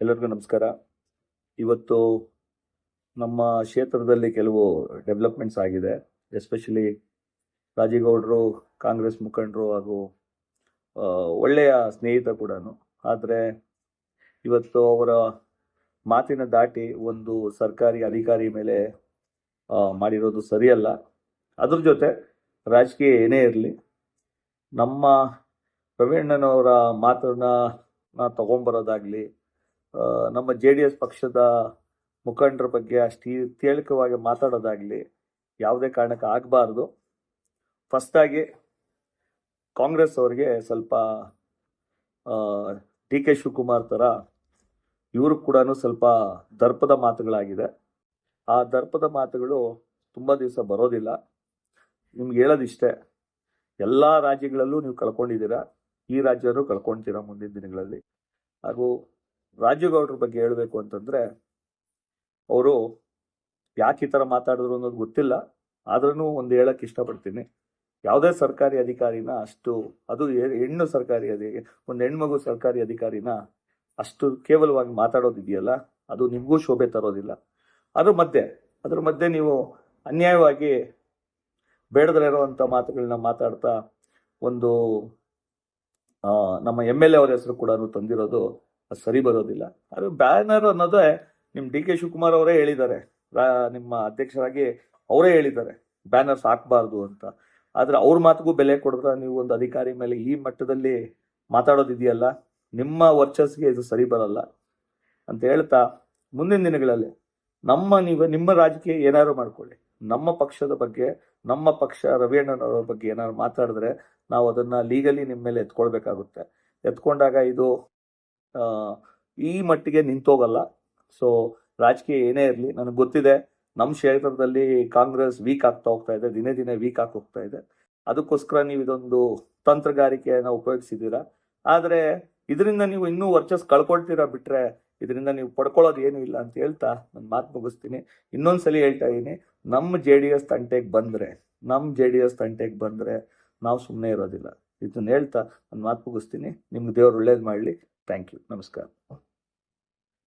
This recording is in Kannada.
ಎಲ್ಲರಿಗೂ ನಮಸ್ಕಾರ. ಇವತ್ತು ನಮ್ಮ ಕ್ಷೇತ್ರದಲ್ಲಿ ಕೆಲವು ಡೆವಲಪ್ಮೆಂಟ್ಸ್ ಆಗಿದೆ. ಎಸ್ಪೆಷಲಿ ರಾಜೇಗೌಡರು, ಕಾಂಗ್ರೆಸ್ ಮುಖಂಡರು ಹಾಗೂ ಒಳ್ಳೆಯ ಸ್ನೇಹಿತ ಕೂಡ ಆದರೆ ಇವತ್ತು ಅವರ ಮಾತಿನ ದಾಟಿ ಒಂದು ಸರ್ಕಾರಿ ಅಧಿಕಾರಿ ಮೇಲೆ ಮಾಡಿರೋದು ಸರಿಯಲ್ಲ. ಅದ್ರ ಜೊತೆ ರಾಜಕೀಯ ಏನೇ ಇರಲಿ, ನಮ್ಮ ಪ್ರವೀಣ್ಣನವರ ಮಾತನ್ನ ತಗೊಂಬರೋದಾಗಲಿ ನಮ್ಮ ಜೆ ಡಿ ಎಸ್ ಪಕ್ಷದ ಮುಖಂಡರ ಬಗ್ಗೆ ಅಷ್ಟು ತೇಳಿಕವಾಗಿ ಮಾತಾಡೋದಾಗಲಿ ಯಾವುದೇ ಕಾರಣಕ್ಕೆ ಆಗಬಾರ್ದು. ಫಸ್ಟಾಗಿ ಕಾಂಗ್ರೆಸ್ ಅವರಿಗೆ ಸ್ವಲ್ಪ ಡಿ ಕೆ ಶಿವಕುಮಾರ್ ಥರ ಇವರು ಕೂಡ ಸ್ವಲ್ಪ ದರ್ಪದ ಮಾತುಗಳಾಗಿದೆ. ಆ ದರ್ಪದ ಮಾತುಗಳು ತುಂಬ ದಿವಸ ಬರೋದಿಲ್ಲ. ನಿಮ್ಗೆ ಹೇಳೋದಿಷ್ಟೇ, ಎಲ್ಲ ರಾಜ್ಯಗಳಲ್ಲೂ ನೀವು ಕಳ್ಕೊಂಡಿದ್ದೀರಾ? ಈ ರಾಜ್ಯನೂ ಕಳ್ಕೊಳ್ತೀರಾ ಮುಂದಿನ ದಿನಗಳಲ್ಲಿ? ಹಾಗೂ ರಾಜುಗೌಡ್ರ ಬಗ್ಗೆ ಹೇಳಬೇಕು ಅಂತಂದ್ರೆ, ಅವರು ಯಾಕೆ ಈ ಥರ ಮಾತಾಡಿದ್ರು ಅನ್ನೋದು ಗೊತ್ತಿಲ್ಲ. ಆದ್ರೂ ಒಂದು ಹೇಳಕ್ಕೆ ಇಷ್ಟಪಡ್ತೀನಿ. ಯಾವುದೇ ಸರ್ಕಾರಿ ಅಧಿಕಾರಿನ ಅಷ್ಟು, ಅದು ಹೆಣ್ಣು ಸರ್ಕಾರಿ ಅಧಿ, ಒಂದು ಹೆಣ್ಮಗು ಸರ್ಕಾರಿ ಅಧಿಕಾರಿನ ಅಷ್ಟು ಕೇವಲವಾಗಿ ಮಾತಾಡೋದಿದೆಯಲ್ಲ ಅದು ನಿಮಗೂ ಶೋಭೆ ತರೋದಿಲ್ಲ. ಅದ್ರ ಮಧ್ಯೆ ಅದ್ರ ಮಧ್ಯೆ ನೀವು ಅನ್ಯಾಯವಾಗಿ ಬೇಡದ್ರೆ ಇರುವಂತ ಮಾತುಗಳನ್ನ ಮಾತಾಡ್ತಾ ಒಂದು ನಮ್ಮ ಎಂ ಎಲ್ ಎ ಅವರ ಹೆಸರು ಕೂಡ ತಂದಿರೋದು ಅದು ಸರಿ ಬರೋದಿಲ್ಲ. ಅದು ಬ್ಯಾನರ್ ಅನ್ನೋದೇ ನಿಮ್ಮ ಡಿ ಕೆ ಶಿವಕುಮಾರ್ ಅವರೇ ಹೇಳಿದ್ದಾರೆ. ನಿಮ್ಮ ಅಧ್ಯಕ್ಷರಾಗಿ ಅವರೇ ಹೇಳಿದ್ದಾರೆ. ಬ್ಯಾನರ್ಸ್ ಹಾಕಬಾರ್ದು ಅಂತ. ಆದರೆ ಅವ್ರ ಮಾತಿಗೂ ಬೆಲೆ ಕೊಡಿದ್ರೆ ನೀವು ಒಂದು ಅಧಿಕಾರಿ ಮೇಲೆ ಈ ಮಟ್ಟದಲ್ಲಿ ಮಾತಾಡೋದಿದೆಯಲ್ಲ? ನಿಮ್ಮ ವರ್ಚಸ್ಗೆ ಇದು ಸರಿ ಬರಲ್ಲ. ಅಂತ ಹೇಳ್ತಾ ಮುಂದಿನ ದಿನಗಳಲ್ಲಿ ನಮ್ಮ ನೀವು, ನಿಮ್ಮ ರಾಜಕೀಯ ಏನಾದ್ರು ಮಾಡ್ಕೊಳ್ಳಿ. ನಮ್ಮ ಪಕ್ಷದ ಬಗ್ಗೆ, ನಮ್ಮ ಪಕ್ಷ ರವಿಯಣ್ಣನವರ ಬಗ್ಗೆ ಏನಾದ್ರು ಮಾತಾಡಿದ್ರೆ ನಾವು ಅದನ್ನ ಲೀಗಲಿ ನಿಮ್ಮ ಮೇಲೆ ಎತ್ಕೊಳ್ಬೇಕಾಗುತ್ತೆ. ಎತ್ಕೊಂಡಾಗ ಇದು ಈ ಮಟ್ಟಿಗೆ ನಿಂತೋಗಲ್ಲ. ಸೊ ರಾಜಕೀಯ ಏನೇ ಇರಲಿ, ನನಗೆ ಗೊತ್ತಿದೆ ನಮ್ಮ ಕ್ಷೇತ್ರದಲ್ಲಿ ಕಾಂಗ್ರೆಸ್ ವೀಕ್ ಆಗ್ತಾ ಹೋಗ್ತಾ ಇದೆ, ದಿನೇ ದಿನೇ ವೀಕ್ ಆಗಿ ಹೋಗ್ತಾ ಇದೆ. ಅದಕ್ಕೋಸ್ಕರ ನೀವು ಇದೊಂದು ತಂತ್ರಗಾರಿಕೆಯನ್ನು ಉಪಯೋಗಿಸಿದ್ದೀರಾ? ಆದರೆ, ಇದರಿಂದ ನೀವು ಇನ್ನೂ ವರ್ಚಸ್ ಕಳ್ಕೊಳ್ತೀರಾ ಬಿಟ್ರೆ, ಇದರಿಂದ ನೀವು ಪಡ್ಕೊಳ್ಳೋದು ಏನೂ ಇಲ್ಲ ಅಂತ ಹೇಳ್ತಾ ನನ್ನ ಮಾತು ಮುಗಿಸ್ತೀನಿ. ಇನ್ನೊಂದ್ಸಲಿ ಹೇಳ್ತಾ ಇದ್ದೀನಿ ನಮ್ಮ ಜೆ ಡಿ ಎಸ್ ತಂಟೆಗೆ ಬಂದರೆ ನಮ್ಮ ಜೆ ಡಿ ಎಸ್ ತಂಟೆಗೆ ಬಂದರೆ ನಾವು ಸುಮ್ಮನೆ ಇರೋದಿಲ್ಲ. ಇದನ್ನ ಹೇಳ್ತಾ ನನ್ನ ಮಾತು ಮುಗಿಸ್ತೀನಿ. ನಿಮ್ಗೆ ದೇವ್ರು ಒಳ್ಳೇದು ಮಾಡಲಿ. ಥ್ಯಾಂಕ್ ಯು ನಮಸ್ಕಾರ